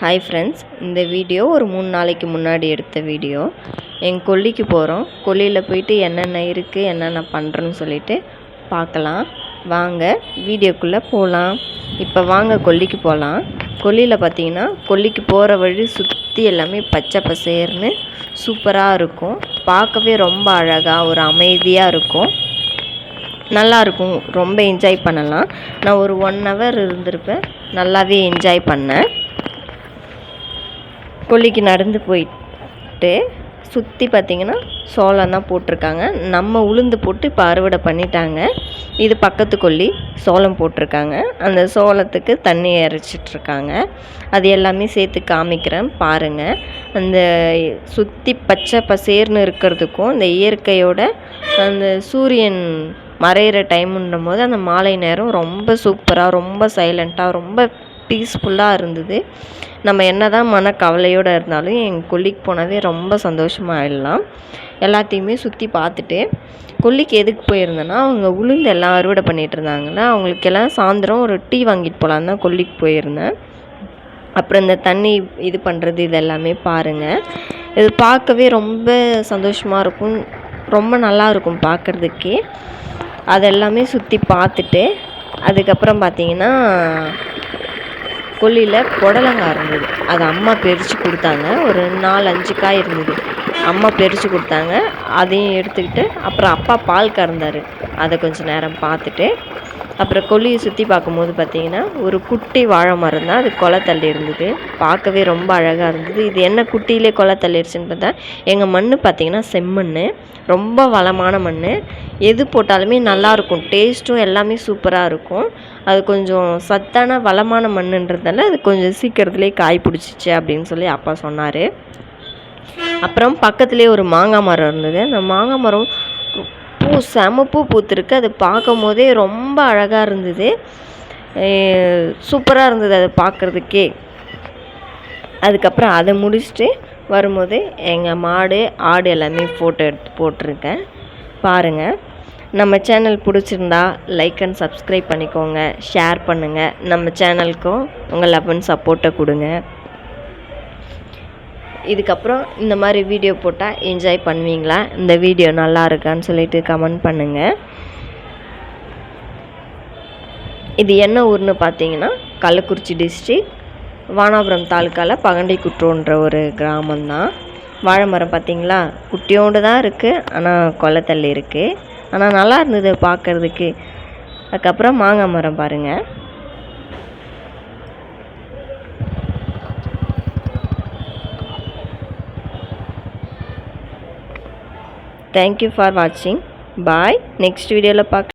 Hi friends இந்த video ஒரு மூணு நாளைக்கு முன்னாடி எடுத்த வீடியோ எங்கள் கொல்லிக்கு போகிறோம் கொல்லியில் போயிட்டு என்னென்ன இருக்குது என்னென்ன பண்ணுறோன்னு சொல்லிட்டு பார்க்கலாம். வாங்க வீடியோக்குள்ளே போகலாம் இப்போ வாங்க கொல்லிக்கு போகலாம் கொல்லியில் பார்த்தீங்கன்னா கொல்லிக்கு போகிற வழி சுற்றி எல்லாமே பச்சை பசேர்னு சூப்பராக இருக்கும். பார்க்கவே ரொம்ப அழகாக ஒரு அமைதியாக இருக்கும். நல்லாயிருக்கும் ரொம்ப என்ஜாய் பண்ணலாம். நான் ஒரு ஒன் ஹவர் இருந்திருப்பேன். நல்லாவே என்ஜாய் பண்ணேன். கொல்லிக்கு நடந்து போயிட்டு சுற்றி பார்த்திங்கன்னா சோளம் தான் போட்டிருக்காங்க. நம்ம உளுந்து போட்டு இப்போ அறுவடை பண்ணிட்டாங்க. இது பக்கத்து கொல்லி சோளம் போட்டிருக்காங்க. அந்த சோளத்துக்கு தண்ணி இறைச்சிட்ருக்காங்க அது எல்லாமே சேர்த்து காமிக்கிறேன் பாருங்கள் அந்த சுற்றி பச்சை பசேர்னு இருக்கிறதுக்கும் இந்த இயற்கையோட அந்த சூரியன் மறையிற டைமுன்னும் போது அந்த மாலை நேரம் ரொம்ப சூப்பராக ரொம்ப சைலண்ட்டாக ரொம்ப பீஸ்ஃபுல்லாக இருந்தது. நம்ம என்ன தான் மன கவலையோடு இருந்தாலும் எங்கள் கொல்லிக்கு போனாவே ரொம்ப சந்தோஷமாக ஆயிடலாம் எல்லாத்தையுமே சுற்றி பார்த்துட்டு கொல்லிக்கு எதுக்கு போயிருந்தேன்னா அவங்க உளுந்து எல்லாம் அறுவடை பண்ணிகிட்டு இருந்தாங்கன்னா அவங்களுக்கெல்லாம் சாயந்தரம் ஒரு டீ வாங்கிட்டு போகலான்னு தான் கொல்லிக்கு போயிருந்தேன். அப்புறம் இந்த தண்ணி இது பண்ணுறது இது எல்லாமே பாருங்கள் இது பார்க்கவே ரொம்ப சந்தோஷமாக இருக்கும். ரொம்ப நல்லா இருக்கும் பார்க்குறதுக்கே. அதெல்லாமே சுற்றி பார்த்துட்டு அதுக்கப்புறம் பார்த்தீங்கன்னா கொல்லியில் புடலங்காய் இருந்தது. அது அம்மா பறித்து கொடுத்தாங்க. ஒரு நாலு அஞ்சு காய் இருந்தது. அம்மா பறித்து கொடுத்தாங்க. அதையும் எடுத்துக்கிட்டு அப்புறம் அப்பா பால் கறந்தார். அதை கொஞ்சம் நேரம் பார்த்துட்டு அப்புறம் கொல்லியை சுற்றி பார்க்கும்போது பார்த்தீங்கன்னா ஒரு குட்டி வாழை மரம் தான். அது கொலை தள்ளி இருந்தது. பார்க்கவே ரொம்ப அழகாக இருந்தது. இது என்ன குட்டியிலே கொலை தள்ளிடுச்சுன்னு பார்த்தா எங்கள் மண் பார்த்திங்கன்னா செம்மண் ரொம்ப வளமான மண் எது போட்டாலுமே நல்லாயிருக்கும் டேஸ்ட்டும் எல்லாமே சூப்பராக இருக்கும். அது கொஞ்சம் சத்தான வளமான மண்ணுன்றதால அது கொஞ்சம் சீக்கிரத்துலேயே காய் பிடிச்சிச்சு அப்படின்னு சொல்லி அப்பா சொன்னார். அப்புறம் பக்கத்துலேயே ஒரு மாங்காய் மரம் இருந்தது. அந்த மாங்காய் மரம் பூ செம பூ பூத்துருக்கு. அது பார்க்கும் போதே ரொம்ப அழகாக இருந்தது. சூப்பராக இருந்தது அதை பார்க்குறதுக்கே. அதுக்கப்புறம் அதை முடிச்சுட்டு வரும்போது எங்கள் மாடு ஆடு எல்லாமே ஃபோட்டோ எடுத்து போட்டிருக்கேன். பாருங்கள் நம்ம சேனல் பிடிச்சிருந்தா லைக் அண்ட் சப்ஸ்கிரைப் பண்ணிக்கோங்க. ஷேர் பண்ணுங்கள் நம்ம சேனலுக்கும் உங்கள் லவ் அண்ட் சப்போர்ட்டை கொடுங்க. இதுக்கப்புறம் இந்த மாதிரி வீடியோ போட்டால் என்ஜாய் பண்ணுவீங்களா? இந்த வீடியோ நல்லா இருக்கான்னு சொல்லிட்டு கமெண்ட் பண்ணுங்கள் இது என்ன ஊர்னு பார்த்தீங்கன்னா கள்ளக்குறிச்சி டிஸ்ட்ரிக் வானாபுரம் தாலுக்காவில் பகண்டை குற்றோன்ற ஒரு கிராமம்தான். வாழை மரம் பார்த்தீங்களா? குட்டியோண்டு தான் இருக்குது ஆனால் கொலத்தள்ளி இருக்குது ஆனால் நல்லா இருந்தது பார்க்குறதுக்கு. அதுக்கப்புறம் மாங்காய் மரம் பாருங்கள் தேங்க்யூ ஃபார் வாட்சிங் பாய் நெக்ஸ்ட் வீடியோவில் பார்க்க